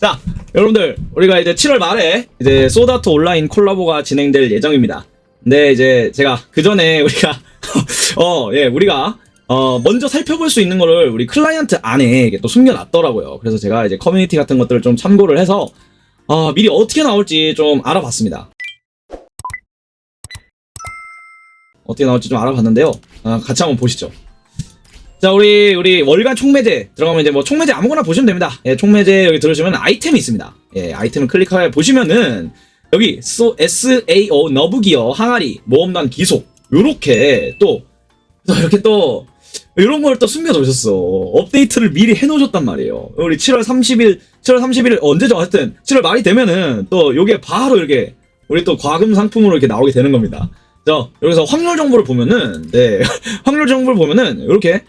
자, 여러분들, 우리가 이제 7월 말에 이제 소다트 온라인 콜라보가 진행될 예정입니다. 근데 이제 제가 그 전에 우리가, 어, 예, 우리가, 어, 먼저 살펴볼 수 있는 거를 우리 클라이언트 안에 이게 또 숨겨놨더라고요. 그래서 제가 이제 커뮤니티 같은 것들을 좀 참고를 해서, 어, 미리 어떻게 나올지 좀 알아봤습니다. 어떻게 나올지 좀 알아봤는데요. 아, 같이 한번 보시죠. 자, 우리, 우리 월간 총매제 들어가면 이제 뭐 총매제 아무거나 보시면 됩니다. 예, 총매제 여기 들어오시면 아이템이 있습니다. 예, 아이템을 클릭해 보시면은 여기 SO, SAO 너브기어 항아리 모험단 기속 요렇게 또, 또 이렇게 또 이런 걸 또 숨겨놓으셨어. 업데이트를 미리 해놓으셨단 말이에요. 우리 7월 30일, 7월 30일 언제죠? 하여튼 7월 말이 되면은 또 요게 바로 이렇게 우리 또 과금 상품으로 이렇게 나오게 되는 겁니다. 자, 여기서 확률 정보를 보면은, 네, 확률 정보를 보면은 이렇게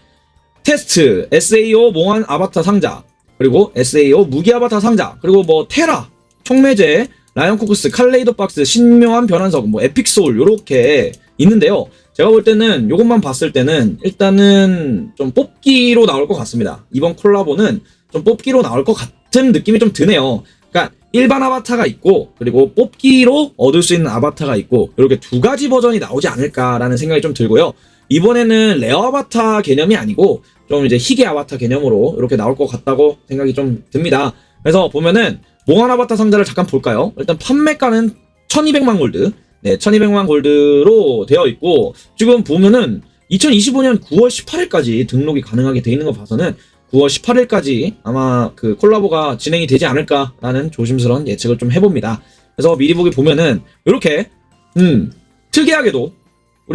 테스트, SAO 몽환 아바타 상자, 그리고 SAO 무기 아바타 상자, 그리고 뭐 테라, 총매제, 라이언 코크스, 칼레이더 박스, 신묘한 변환석, 뭐 에픽 소울 요렇게 있는데요. 제가 볼 때는 요것만 봤을 때는 일단은 좀 뽑기로 나올 것 같습니다. 이번 콜라보는 좀 뽑기로 나올 것 같은 느낌이 좀 드네요. 그러니까 일반 아바타가 있고 그리고 뽑기로 얻을 수 있는 아바타가 있고 이렇게 두 가지 버전이 나오지 않을까라는 생각이 좀 들고요. 이번에는 레어 아바타 개념이 아니고 좀 이제 희귀 아바타 개념으로 이렇게 나올 것 같다고 생각이 좀 듭니다. 그래서 보면은 몽환 아바타 상자를 잠깐 볼까요? 일단 판매가는 1200만 골드. 네, 1200만 골드로 되어 있고 지금 보면은 2025년 9월 18일까지 등록이 가능하게 돼 있는 거 봐서는 9월 18일까지 아마 그 콜라보가 진행이 되지 않을까라는 조심스러운 예측을 좀 해봅니다. 그래서 미리 보기 보면은 이렇게 음 특이하게도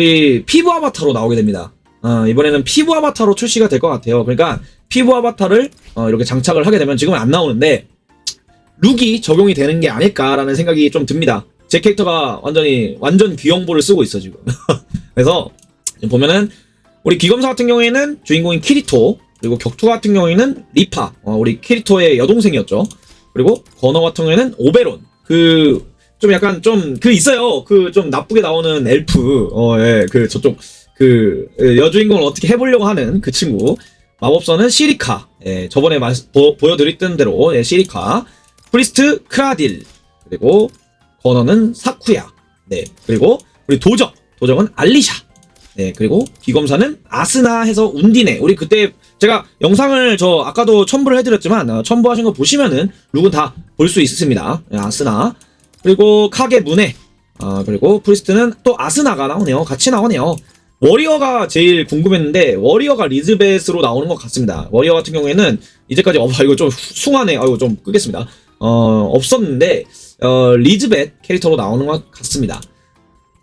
우리 피부 아바타로 나오게 됩니다. 어, 이번에는 피부 아바타로 출시가 될 것 같아요. 그러니까 피부 아바타를 어, 이렇게 장착을 하게 되면 지금은 안 나오는데 룩이 적용이 되는 게 아닐까라는 생각이 좀 듭니다. 제 캐릭터가 완전히 완전 귀영보를 쓰고 있어 지금. 그래서 보면은 우리 기검사 같은 경우에는 주인공인 키리토 그리고 격투 같은 경우에는 리파 어, 우리 키리토의 여동생이었죠. 그리고 건어 같은 경우에는 오베론 그 좀 약간 좀 그 있어요. 그 좀 나쁘게 나오는 엘프. 어예그 저쪽 그 예, 여주인공을 어떻게 해보려고 하는 그 친구. 마법서는 시리카. 예 저번에 마, 보, 보여드렸던 대로 예, 시리카. 프리스트 크라딜. 그리고 건어는 사쿠야. 네 그리고 우리 도적. 도적은 알리샤. 네 그리고 비검사는 아스나 해서 운디네. 우리 그때 제가 영상을 저 아까도 첨부를 해드렸지만 어, 첨부하신 거 보시면은 룩은 다 볼 수 있습니다. 예, 아스나 그리고 카게 문에 아 그리고 프리스트는 또 아스나가 나오네요 같이 나오네요 워리어가 제일 궁금했는데 워리어가 리즈벳으로 나오는 것 같습니다. 워리어 같은 경우에는 이제까지 어 이거 좀 숭하네. 아이고 좀 끄겠습니다. 어 없었는데 어 리즈벳 캐릭터로 나오는 것 같습니다.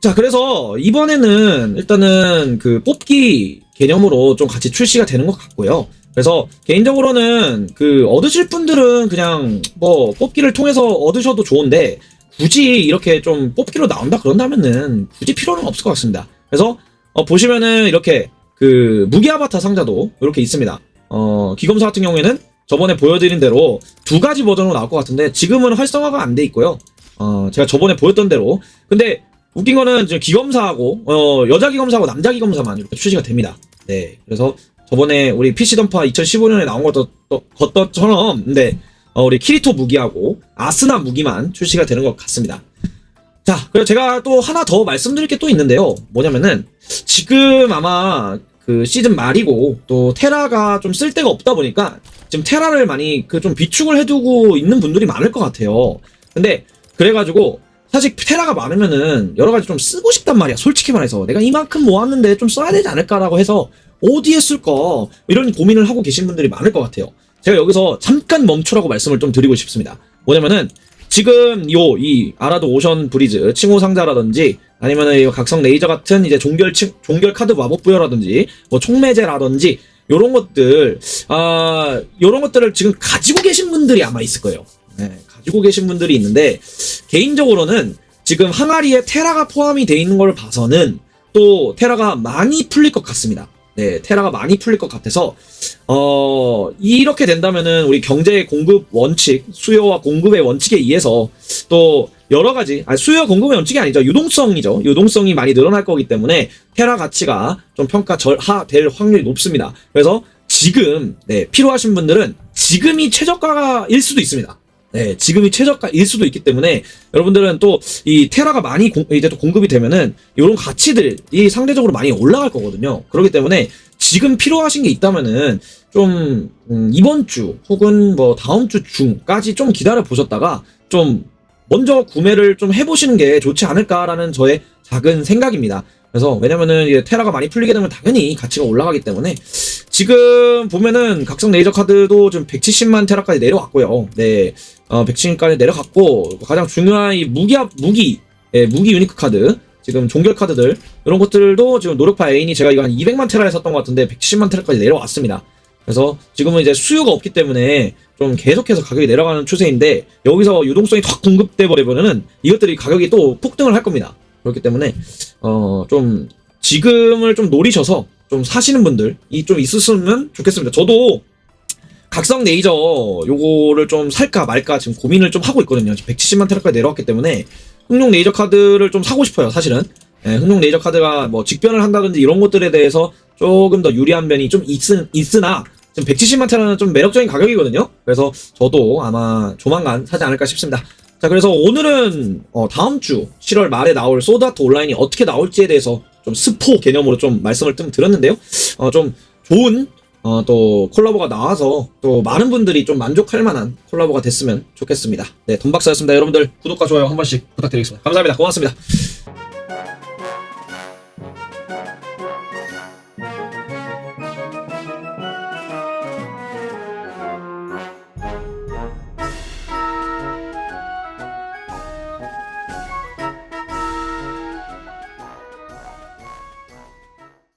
자 그래서 이번에는 일단은 그 뽑기 개념으로 좀 같이 출시가 되는 것 같고요. 그래서 개인적으로는 그 얻으실 분들은 그냥 뭐 뽑기를 통해서 얻으셔도 좋은데 굳이 이렇게 좀 뽑기로 나온다 그런다면은 굳이 필요는 없을 것 같습니다. 그래서 어, 보시면은 이렇게 그 무기 아바타 상자도 이렇게 있습니다. 어, 기검사 같은 경우에는 저번에 보여드린 대로 두 가지 버전으로 나올 것 같은데 지금은 활성화가 안 돼 있고요. 어, 제가 저번에 보였던 대로. 근데 웃긴 거는 지금 기검사하고 어, 여자 기검사하고 남자 기검사만 이렇게 출시가 됩니다. 네. 그래서 저번에 우리 PC 던파 2015년에 나온 것도 것처럼 근데 어, 우리 키리토 무기하고 아스나 무기만 출시가 되는 것 같습니다. 자, 그리고 제가 또 하나 더 말씀드릴 게 또 있는데요. 뭐냐면은 지금 아마 그 시즌 말이고 또 테라가 좀 쓸 데가 없다 보니까 지금 테라를 많이 그 좀 비축을 해두고 있는 분들이 많을 것 같아요. 근데 그래가지고 사실 테라가 많으면은 여러 가지 좀 쓰고 싶단 말이야. 솔직히 말해서 내가 이만큼 모았는데 좀 써야 되지 않을까라고 해서 어디에 쓸까 이런 고민을 하고 계신 분들이 많을 것 같아요. 제가 여기서 잠깐 멈추라고 말씀을 좀 드리고 싶습니다. 뭐냐면은 지금 요 이 아라도 오션 브리즈 칭호 상자라든지 아니면은 이 각성 레이저 같은 이제 종결 칭, 종결 카드 마법 부여라든지 뭐 총매제라든지 요런 것들 아 요런 것들을 지금 가지고 계신 분들이 아마 있을 거예요. 네, 가지고 계신 분들이 있는데 개인적으로는 지금 항아리에 테라가 포함이 돼 있는 걸 봐서는 또 테라가 많이 풀릴 것 같습니다. 네, 테라가 많이 풀릴 것 같아서 어 이렇게 된다면은 우리 경제 공급 원칙, 수요와 공급의 원칙에 의해서 또 여러 가지 아 수요 공급의 원칙이 아니죠 유동성이죠 유동성이 많이 늘어날 거기 때문에 테라 가치가 좀 평가 절하될 확률이 높습니다. 그래서 지금 네, 필요하신 분들은 지금이 최저가일 수도 있습니다. 네, 지금이 최저가일 수도 있기 때문에 여러분들은 또 이 테라가 많이 공- 이제 또 공급이 되면은 이런 가치들이 상대적으로 많이 올라갈 거거든요. 그렇기 때문에 지금 필요하신 게 있다면은 좀 음, 이번 주 혹은 뭐 다음 주 중까지 좀 기다려 보셨다가 좀 먼저 구매를 좀 해보시는 게 좋지 않을까라는 저의 작은 생각입니다. 그래서 왜냐면은 테라가 많이 풀리게 되면 당연히 가치가 올라가기 때문에 지금 보면은 각성 레이저 카드도 좀 170만 테라까지 내려왔고요. 네, 어, 170까지 내려갔고 가장 중요한 이 무기 합- 무기 예, 무기 유니크 카드 지금 종결 카드들 이런 것들도 지금 노력파 애인이 제가 이거 한 200만 테라에 샀던 것 같은데 170만 테라까지 내려왔습니다. 그래서 지금은 이제 수요가 없기 때문에 좀 계속해서 가격이 내려가는 추세인데 여기서 유동성이 확 공급돼 버리면은 이것들이 가격이 또 폭등을 할 겁니다. 그렇기 때문에 어 좀 지금을 좀 노리셔서 좀 사시는 분들 이 좀 있으시면 좋겠습니다. 저도 각성 레이저 요거를 좀 살까 말까 지금 고민을 좀 하고 있거든요. 지금 170만 테라까지 내려왔기 때문에 흥룡 레이저 카드를 좀 사고 싶어요. 사실은 예, 흥룡 레이저 카드가 뭐 직변을 한다든지 이런 것들에 대해서 조금 더 유리한 면이 좀 있, 있으나 지금 170만 테라는 좀 매력적인 가격이거든요. 그래서 저도 아마 조만간 사지 않을까 싶습니다. 자, 그래서 오늘은 어, 다음 주 7월 말에 나올 소드아트 온라인이 어떻게 나올지에 대해서 좀 스포 개념으로 좀 말씀을 좀 드렸는데요. 어, 좀 좋은 어, 또 콜라보가 나와서 또 많은 분들이 좀 만족할 만한 콜라보가 됐으면 좋겠습니다. 네, 돈박사였습니다. 여러분들 구독과 좋아요 한 번씩 부탁드리겠습니다. 감사합니다. 고맙습니다.